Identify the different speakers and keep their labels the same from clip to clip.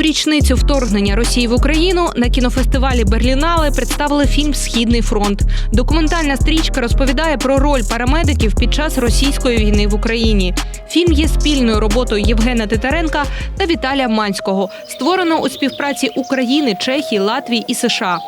Speaker 1: Річницю вторгнення Росії в Україну на кінофестивалі Берлінале представили фільм Східний фронт. Документальна стрічка розповідає про роль парамедиків під час російської війни в Україні. Фільм є спільною роботою Євгена Титаренка та Віталія Манського, створено у співпраці України, Чехії, Латвії і США.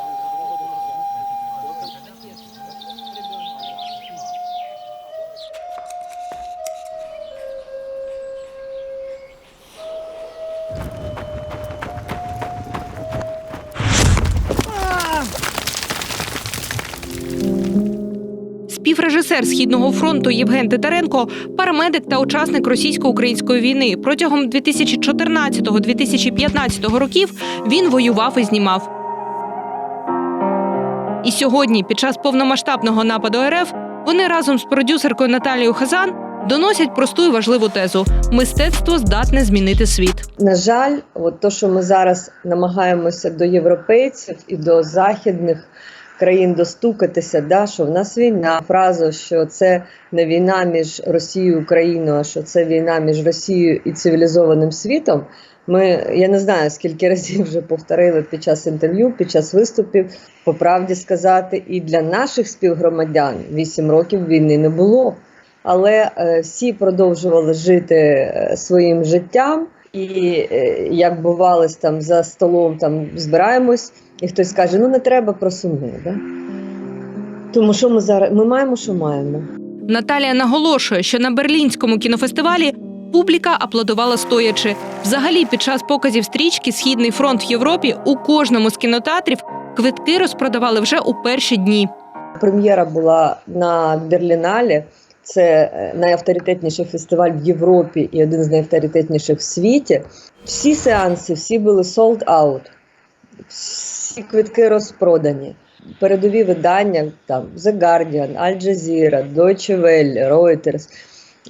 Speaker 1: Співрежисер східного фронту Євген Титаренко парамедик та учасник російсько-української війни. Протягом 2014-2015 років він воював і знімав. І сьогодні, під час повномасштабного нападу РФ, вони разом з продюсеркою Наталією Хазан доносять просту і важливу тезу: мистецтво здатне змінити світ.
Speaker 2: На жаль, от то, що ми зараз намагаємося до європейців і до західних країн достукатися, да, що в нас війна, фразу, що це не війна між Росією і Україною, а що це війна між Росією і цивілізованим світом. Ми я не знаю скільки разів вже повторили під час інтерв'ю, під час виступів. По правді сказати, і для наших співгромадян 8 років війни не було. Але е, всі продовжували жити е, своїм життям, і е, як бувалось там за столом, там збираємось, і хтось каже: ну не треба про сумне, да? Тому що ми зараз ми маємо, що маємо.
Speaker 1: Наталія наголошує, що на берлінському кінофестивалі публіка аплодувала стоячи. Взагалі, під час показів стрічки Східний фронт в Європі у кожному з кінотеатрів квитки розпродавали вже у перші дні.
Speaker 2: Прем'єра була на Берліналі. Це е, найавторитетніший фестиваль в Європі і один з найавторитетніших в світі. Всі сеанси, всі були sold out. Всі квитки розпродані. Передові видання там The Guardian, Al Jazeera, Deutsche Welle, Reuters.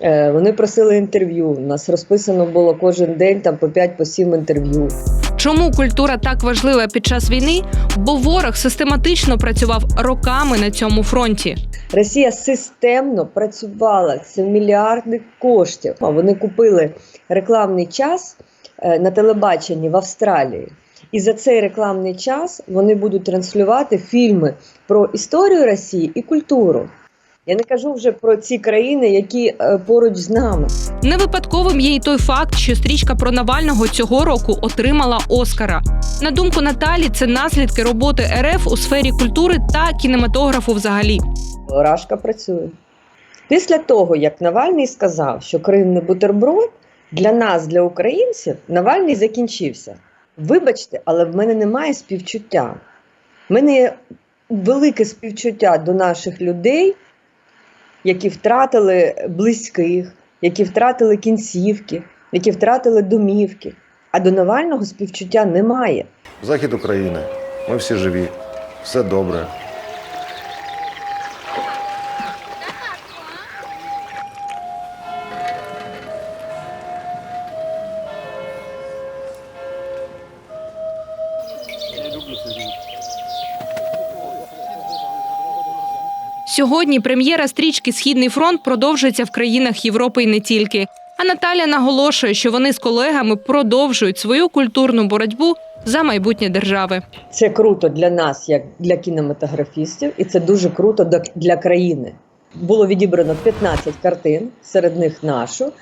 Speaker 2: Е, Вони просили інтерв'ю. У нас розписано було кожен день там по 5-7 інтерв'ю.
Speaker 1: Чому культура так важлива під час війни? Бо ворог систематично працював роками на цьому фронті.
Speaker 2: Росія системно працювала це мільярди коштів. Вони купили рекламний час е, на телебаченні в Австралії. І за цей рекламний час вони будуть транслювати фільми про історію Росії і культуру. Я не кажу вже про ці країни, які е, поруч з нами.
Speaker 1: Не випадковим є й той факт, що стрічка про Навального цього року отримала Оскара. На думку Наталі, це наслідки роботи РФ у сфері культури та кінематографу взагалі.
Speaker 2: Рашка працює. Після того, як Навальний сказав, що Крим не бутерброд, для нас, для українців, Навальний закінчився. Вибачте, але в мене немає співчуття. В мене є велике співчуття до наших людей, які втратили близьких, які втратили кінцівки, які втратили домівки. А до Навального співчуття немає.
Speaker 3: Захід України. Ми всі живі, все добре.
Speaker 1: Сьогодні прем'єра стрічки Східний фронт продовжується в країнах Європи і не тільки. А Наталя наголошує, що вони з колегами продовжують свою культурну боротьбу за майбутнє держави.
Speaker 2: Це круто для нас, як для кінематографістів, і це дуже круто для країни. Було відібрано 15 картин, серед них нашу.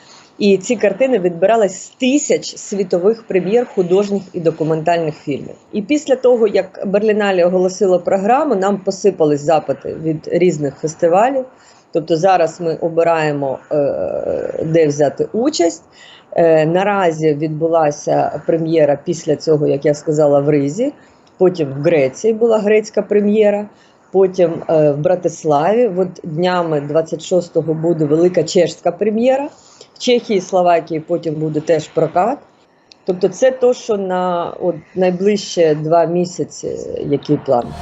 Speaker 2: І ці картини відбирались з тисяч світових прем'єр художніх і документальних фільмів. І після того, як Берліналі оголосило програму, нам посипались запити від різних фестивалів. Тобто зараз ми обираємо, е, де взяти участь. Е, Наразі відбулася прем'єра після цього, як я сказала, в Ризі. Потім в Греції була грецька прем'єра. Потім е, в Братиславі. От днями 26-го буде велика чешська прем'єра. Чехії Словакії потім буде теж прокат. Тобто, це то, що на от, найближче два місяці, який план.